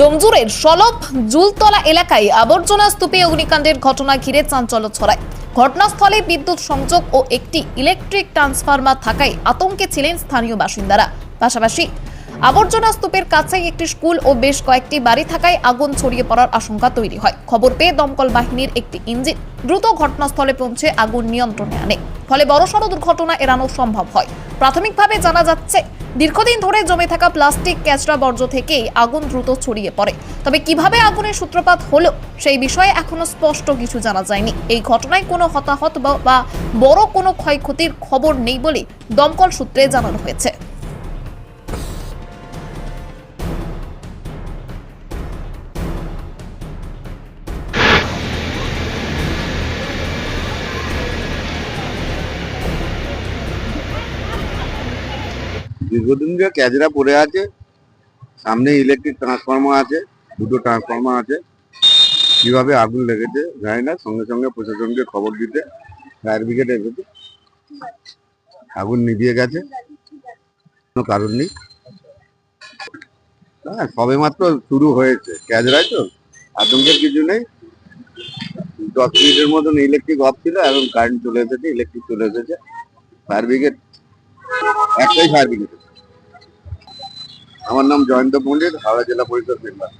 ডোমজুরের solve জুলতলা এলাকায় আবর্জনা স্তূপে অগ্নিকাণ্ডের ঘটনা ঘিরে চাঞ্চল্য ছড়ায়। ঘটনাস্থলে বিদ্যুৎ সংযোগ ও একটি ইলেকট্রিক ট্রান্সফরমার থাকায় আতঙ্কে ছিলেন স্থানীয় বাসিন্দারা। পাশাপাশি আবর্জনা স্তূপের কাছেই একটি স্কুল ও বেশ কয়েকটি বাড়ি থাকায় আগুন ছড়িয়ে পড়ার আশঙ্কা তৈরি হয়। খবর পেয়ে দমকল বাহিনীর একটি ইঞ্জিন দ্রুত ঘটনাস্থলে পৌঁছে আগুন নিয়ন্ত্রণে আনে। ফলে বড়সড় দুর্ঘটনা এড়ানো সম্ভব হয়। প্রাথমিকভাবে জানা যাচ্ছে, দীর্ঘদিন ধরে জমে থাকা প্লাস্টিক ক্যাচড়া বর্জ্য থেকেই আগুন দ্রুত ছড়িয়ে পড়ে। তবে কীভাবে আগুনের সূত্রপাত হলো, সেই বিষয়ে এখনও স্পষ্ট কিছু জানা যায়নি। এই ঘটনায় কোনো হতাহত বা বড় কোনো ক্ষয়ক্ষতির খবর নেই বলে দমকল সূত্রে জানানো হয়েছে। দীর্ঘদিন ধরে ক্যাজরা পড়ে আছে, সামনে ইলেকট্রিক ট্রান্সফর্মার আছে, দুটো ট্রান্সফর্মার আছে। কীভাবে আগুন লেগেছে জানি না, সঙ্গে সঙ্গে প্রশাসনকে খবর দিতে ফায়ার ব্রিগেড এসেছে। আগুন নিভিয়ে গেছে, কোনো কারণ নেই। হ্যাঁ সবে মাত্র শুরু হয়েছে, ক্যাজরায় তো, আতঙ্কের কিছু নেই। দশ মিনিটের মতন ইলেকট্রিক অফ ছিল, এখন কারেন্ট চলে এসেছে ইলেকট্রিক চলে এসেছে। ফায়ার ব্রিগেড একটাই ফায়ার ব্রিগেড আমার নাম জয়ন্ত পণ্ডিত হাওড়া জেলা পরিষদ মেম্বার।